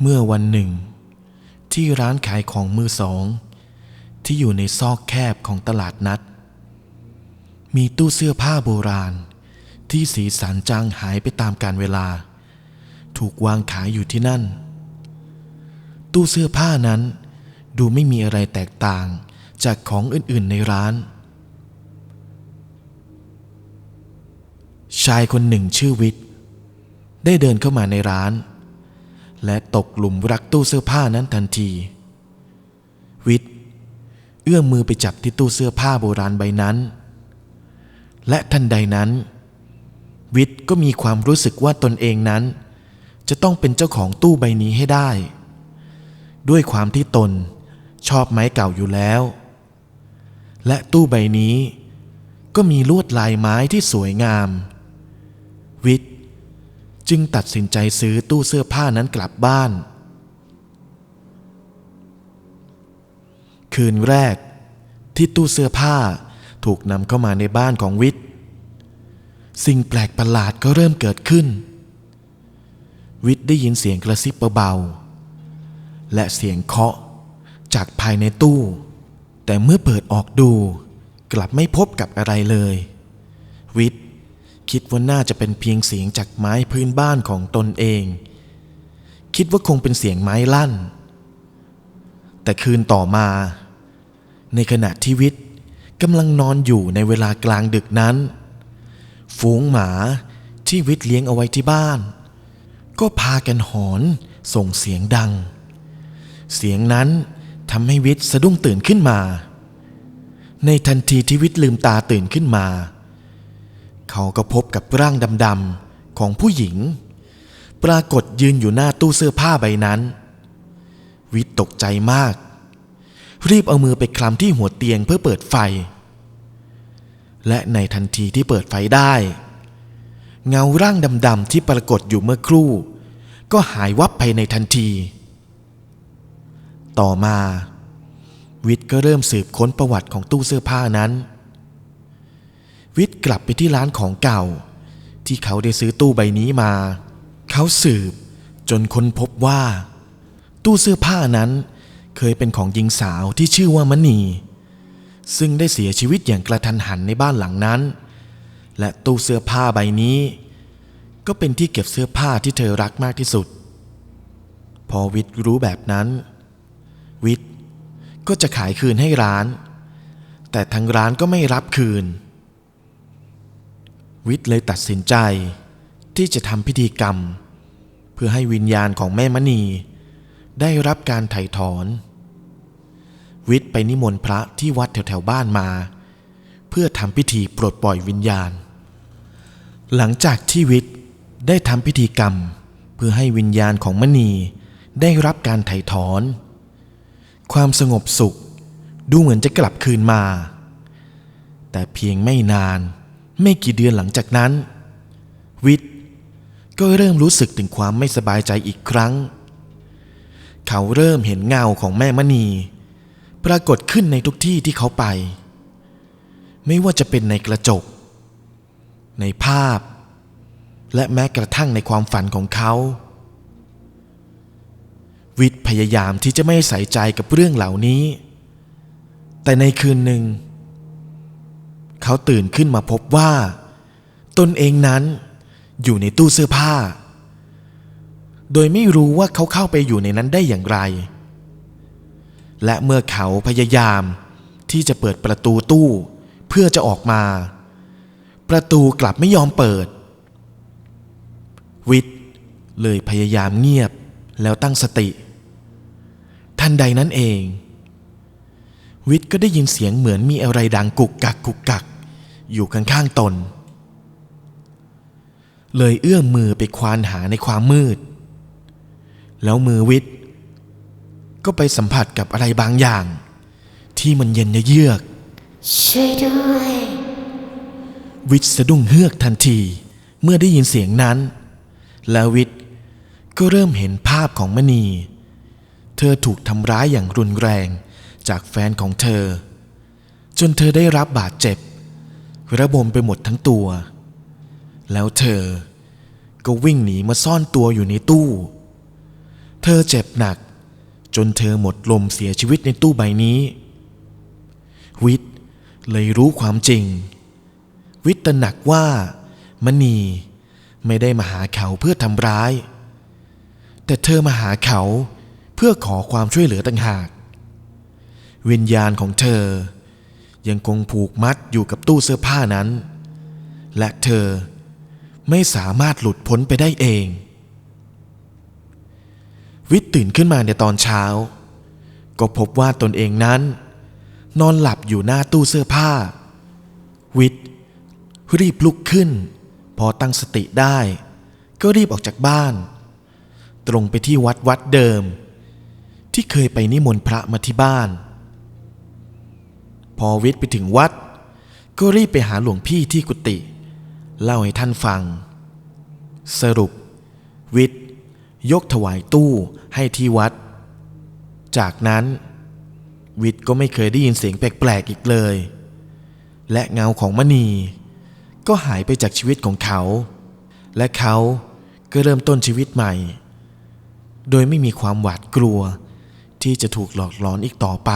เมื่อวันหนึ่ง ที่ร้านขายของมือสอง ที่อยู่ในซอกแคบของตลาดนัด มีตู้เสื้อผ้าโบราณ ที่สีสันจางหายไปตามกาลเวลา ถูกวางขายอยู่ที่นั่น ตู้เสื้อผ้านั้น ดูไม่มีอะไรแตกต่างจากของอื่นๆในร้าน ชายคนหนึ่งชื่อวิทย์ได้เดินเข้ามาในร้าน และตกหลุมรักตู้เสื้อผ้านั้นทันที วิทย์เอื้อมมือไปจับที่ตู้เสื้อผ้าโบราณใบนั้น และทันใดนั้น วิทย์ก็มีความรู้สึกว่าตนเองนั้น จะต้องเป็นเจ้าของตู้ใบนี้ให้ได้ ด้วยความที่ตนชอบไม้เก่าอยู่แล้ว และตู้ใบนี้ ก็มีลวดลายไม้ที่สวยงาม วิทย์ จึงตัดสินใจซื้อตู้เสื้อผ้านั้นกลับบ้าน คืนแรกที่ตู้เสื้อผ้าถูกนำเข้ามาในบ้านของวิทย์ สิ่งแปลกประหลาดก็เริ่มเกิดขึ้น วิทย์ได้ยินเสียงกระซิบเบาๆ และเสียงเคาะจากภายในตู้ แต่เมื่อเปิดออกดูกลับไม่พบกับอะไรเลย วิทย์ คิดว่าน่าจะเป็นเพียงเสียงจากไม้พื้นบ้านของตนเอง คิดว่าคงเป็นเสียงไม้ลั่น แต่คืนต่อมา ในขณะที่วิทย์กำลังนอนอยู่ในเวลากลางดึกนั้น ฝูงหมาที่วิทย์เลี้ยงเอาไว้ที่บ้าน ก็พากันหอนส่งเสียงดัง เสียงนั้นทำให้วิทย์สะดุ้งตื่นขึ้นมา ในทันทีที่วิทย์ลืมตาตื่นขึ้นมา เขาก็พบกับร่างดำๆของผู้หญิง ปรากฏยืนอยู่หน้าตู้เสื้อผ้าใบนั้น วิทย์ตกใจมาก รีบเอามือไปคลำที่หัวเตียงเพื่อเปิดไฟ และในทันทีที่เปิดไฟได้ เงาร่างดำๆที่ปรากฏอยู่เมื่อครู่ ก็หายวับไปในทันที ต่อมา วิทย์ก็เริ่มสืบค้นประวัติของตู้เสื้อผ้านั้น วิทย์กลับไปที่ร้านของเก่า ที่เขาได้ซื้อตู้ใบนี้มา เขาสืบจนค้นพบว่า ตู้เสื้อผ้านั้นเคยเป็นของหญิงสาวที่ชื่อว่ามณี ซึ่งได้เสียชีวิตอย่างกระทันหันในบ้านหลังนั้น และตู้เสื้อผ้าใบนี้ ก็เป็นที่เก็บเสื้อผ้าที่เธอรักมากที่สุด พอวิทย์รู้แบบนั้น วิทย์ก็จะขายคืนให้ร้าน แต่ทางร้านก็ไม่รับคืน วิทย์เลยตัดสินใจ ที่จะทำพิธีกรรม เพื่อให้วิญญาณของแม่มณี ได้รับการไถ่ถอน วิทย์ไปนิมนต์พระที่วัดแถวๆบ้านมา เพื่อทำพิธีปลดปล่อยวิญญาณ หลังจากที่วิทย์ได้ทำพิธีกรรม เพื่อให้วิญญาณของมณีได้รับการไถ่ถอน ความสงบสุขดูเหมือนจะกลับคืนมา แต่เพียงไม่นาน ไม่กี่เดือนหลังจากนั้น วิทย์ก็เริ่มรู้สึกถึงความไม่สบายใจอีกครั้ง เขาเริ่มเห็นเงาของแม่มณี ปรากฏขึ้นในทุกที่ที่เขาไป ไม่ว่าจะเป็นในกระจก ในภาพ และแม้กระทั่งในความฝันของเขา วิทย์พยายามที่จะไม่ใส่ใจกับเรื่องเหล่านี้ แต่ในคืนหนึ่งเขาตื่นขึ้นมาพบว่า ตนเองนั้นอยู่ในตู้เสื้อผ้า โดยไม่รู้ว่าเขาเข้าไปอยู่ในนั้นได้อย่างไร และเมื่อเขาพยายามที่จะเปิดประตูตู้เพื่อจะออกมา ประตูกลับไม่ยอมเปิด วิทย์เลยพยายามเงียบแล้วตั้งสติทันใดนั้นเอง วิทย์ก็ได้ยินเสียงเหมือนมีอะไรดังกุกกักกุกกัก อยู่ข้างๆตน เลยเอื้อมมือไปควานหาในความมืด แล้วมือวิทย์ก็ไปสัมผัสกับอะไรบางอย่าง ที่มันเย็นเยือกช่วยด้วย วิทย์สะดุ้งเฮือกทันทีเมื่อได้ยินเสียงนั้น แล้ววิทย์ก็เริ่มเห็นภาพของมณี เธอถูกทำร้ายอย่างรุนแรงจากแฟนของเธอ จนเธอได้รับบาดเจ็บ ระบมไปหมดทั้งตัว แล้วเธอก็วิ่งหนีมาซ่อนตัวอยู่ในตู้ เธอเจ็บหนัก จนเธอหมดลมเสียชีวิตในตู้ใบนี้ วิทย์เลยรู้ความจริง วิทย์ตระหนักว่ามณีไม่ได้มาหาเขาเพื่อทำร้าย แต่เธอมาหาเขาเพื่อขอความช่วยเหลือต่างหาก วิญญาณของเธอ ยังคงผูกมัดอยู่กับตู้เสื้อผ้านั้น และเธอไม่สามารถหลุดพ้นไปได้เอง วิทย์ตื่นขึ้นมาในตอนเช้า ก็พบว่าตนเองนั้น นอนหลับอยู่หน้าตู้เสื้อผ้า วิทย์รีบลุกขึ้น พอตั้งสติได้ ก็รีบออกจากบ้าน ตรงไปที่วัดวัดเดิม ที่เคยไปนิมนต์พระมาที่บ้าน อวิทย์ไปถึงวัด ก็รีบไปหาหลวงพี่ที่กุฏิเล่าให้ท่านฟัง สรุป วิทย์ ยกถวายตู้ให้ที่วัด จากนั้น วิทย์ก็ไม่เคยได้ยินเสียงแปลกๆอีกเลย และเงาของมณีก็หายไปจากชีวิตของเขา และเขาก็เริ่มต้นชีวิตใหม่ โดยไม่มีความหวาดกลัวที่จะถูกหลอกหลอนอีกต่อไป